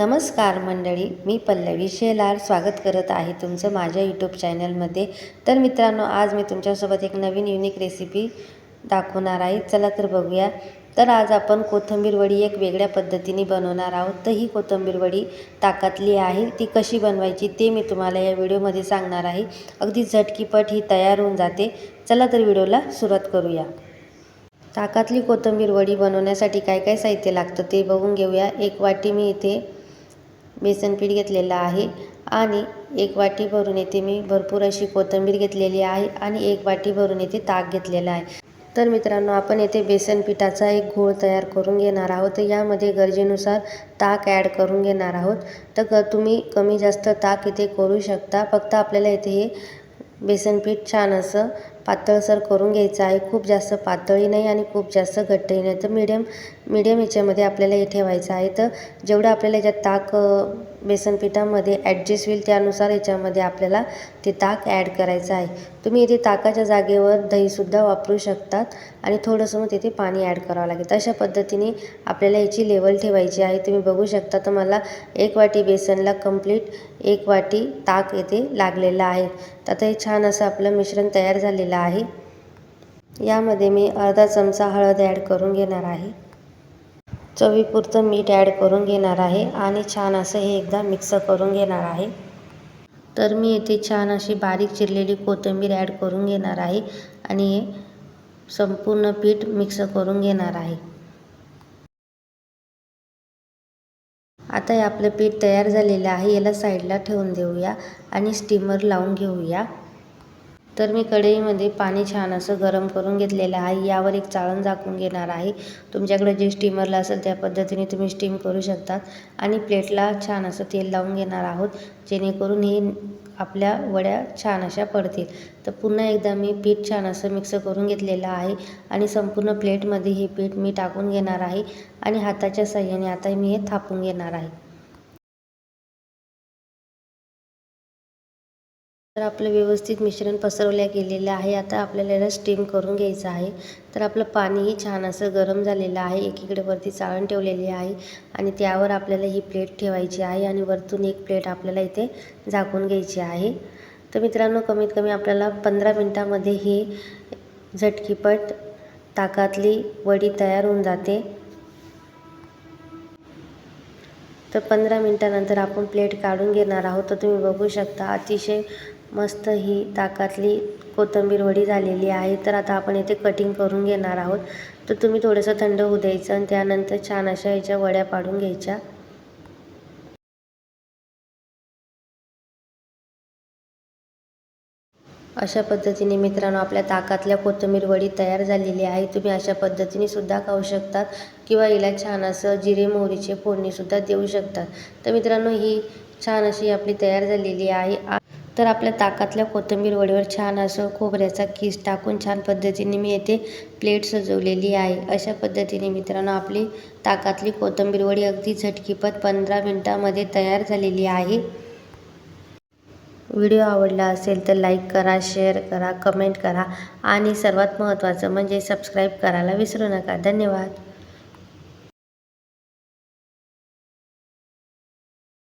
नमस्कार मंडळी मी पल्लवी शेलार स्वागत करत आहे तुमचं माझ्या यूट्यूब चॅनलमध्ये तर मित्रांनो आज मी तुमच्यासोबत एक नवीन युनिक रेसिपी दाखवणार आहे. चला तर बघूया. तर आज आपण कोथिंबीर वडी एक वेगळ्या पद्धतीने बनवणार आहोत. तर ही कोथिंबीर वडी ताकातली आहे. ती कशी बनवायची ते मी तुम्हाला या व्हिडिओमध्ये सांगणार आहे. अगदी झटकीपट ही तयार होऊन जाते. चला तर व्हिडिओला सुरुवात करूया. ताकातली कोथिंबीर वडी बनवण्यासाठी काय काय साहित्य लागतं ते बघून घेऊया. एक वाटी मी इथे बेसन पीठ घेतलेलं आहे आणि एक वाटी भरून येथे मी. भरपूर अशी कोथिंबीर घेतलेली आहे आणि एक वाटी भरून येथे ताक घेतलेला आहे. तर मित्रांनो आपण येथे बेसन पिठाचा एक घोळ तयार करून घेणार आहोत. तर यामध्ये गरजेनुसार ताक ॲड करून घेणार आहोत. तर क तुम्ही कमी जास्त ताक इथे करू शकता. फक्त आपल्याला इथे हे बेसन पीठ छान असं पातळसर करून घ्यायचं आहे. खूप जास्त पातळी नाही आणि खूप जास्त घट्टही नाही. तर मीडियम मिडियम याच्यामध्ये आपल्याला हे ठेवायचं आहे. तर जेवढं आपल्याला याच्यात ताक बेसन पिठामध्ये ॲडजस्ट होईल त्यानुसार याच्यामध्ये आपल्याला ते ताक ॲड करायचं आहे. तुम्ही इथे ताकाच्या जागेवर दहीसुद्धा वापरू शकतात आणि थोडंसं मग तिथे पाणी ॲड करावं लागेल. अशा पद्धतीने आपल्याला याची लेवल ठेवायची आहे. तुम्ही बघू शकता तर मला एक वाटी बेसनला कंप्लीट एक वाटी ताक येथे लागलेलं आहे. आता हे छान असं आपलं मिश्रण तयार झालेलं आहे. यामध्ये मी अर्धा चमचा हळद ॲड करून घेणार आहे. चवीपुरतं मीठ ॲड करून घेणार आहे आणि छान असं हे एकदा मिक्स करून घेणार आहे. तर मी येथे छान अशी बारीक चिरलेली कोथिंबीर ॲड करून घेणार आहे आणि हे संपूर्ण पीठ मिक्स करून घेणार आहे. आता हे आपलं पीठ तयार झालेलं आहे. याला साईडला ठेवून देऊया आणि स्टीमर लावून घेऊया. तर मी कढईमध्ये पाणी छान असं गरम करून घेतलेलं आहे. यावर एक चाळण झाकून घेणार आहे. तुमच्याकडे जे स्टीमरला असेल त्या पद्धतीने तुम्ही स्टीम करू शकतात. आणि प्लेटला छान असं तेल लावून घेणार आहोत जेणेकरून हे आपल्या वड्या छान अशा पडतील. तर पुन्हा एकदा मी पीठ छान असं मिक्स करून घेतलेलं आहे आणि संपूर्ण प्लेटमध्ये हे पीठ मी टाकून घेणार आहे आणि हाताच्या साह्याने आता मी हे थापून घेणार आहे. तर आपलं व्यवस्थित मिश्रण पसरवल्या गेलेलं आहे. आता आपल्याला याला स्टीम करून घ्यायचं आहे. तर आपलं पाणीही छान असं गरम झालेलं आहे. एकीकडे वरती चाळण ठेवलेली आहे आणि त्यावर आपल्याला ही प्लेट ठेवायची आहे आणि वरतून एक प्लेट आपल्याला इथे झाकून घ्यायची आहे. तर मित्रांनो कमीत कमी आपल्याला पंधरा मिनटामध्ये ही झटकीपट ताकातली वडी तयार होऊन जाते. तर पंधरा मिनटानंतर आपण प्लेट काढून घेणार आहोत. तर तुम्ही बघू शकता अतिशय मस्त ही ताकातली कोथिंबीर वडी झालेली आहे. तर आता आपण इथे कटिंग करून घेणार आहोत. तर तुम्ही थोडंसं थंड होऊ द्यायचं आणि त्यानंतर छान अशा याच्या वड्या पाडून घ्यायच्या. अशा पद्धतीने मित्रांनो आपल्या ताकातल्या कोथिंबीर वडी तयार झालेली आहे. तुम्ही अशा पद्धतीने सुद्धा खाऊ शकतात किंवा हिला छान असं जिरे मोहरीचे फोडणीसुद्धा देऊ शकतात. तर मित्रांनो ही छान अशी आपली तयार झालेली आहे. तर आपल्या ताकातल्या कोथिंबीर वडीवर छान असं खोबऱ्याचा किस टाकून छान पद्धतीने मी येथे प्लेट सजवलेली आहे. अशा पद्धतीने मित्रांनो आपली ताकातली कोथिंबीर वडी अगदी झटकीपत पंधरा मिनटामध्ये तयार झालेली आहे. व्हिडिओ आवडला असेल तर लाईक करा शेअर करा कमेंट करा आणि सर्वात महत्त्वाचं म्हणजे सबस्क्राईब करायला विसरू नका. धन्यवाद.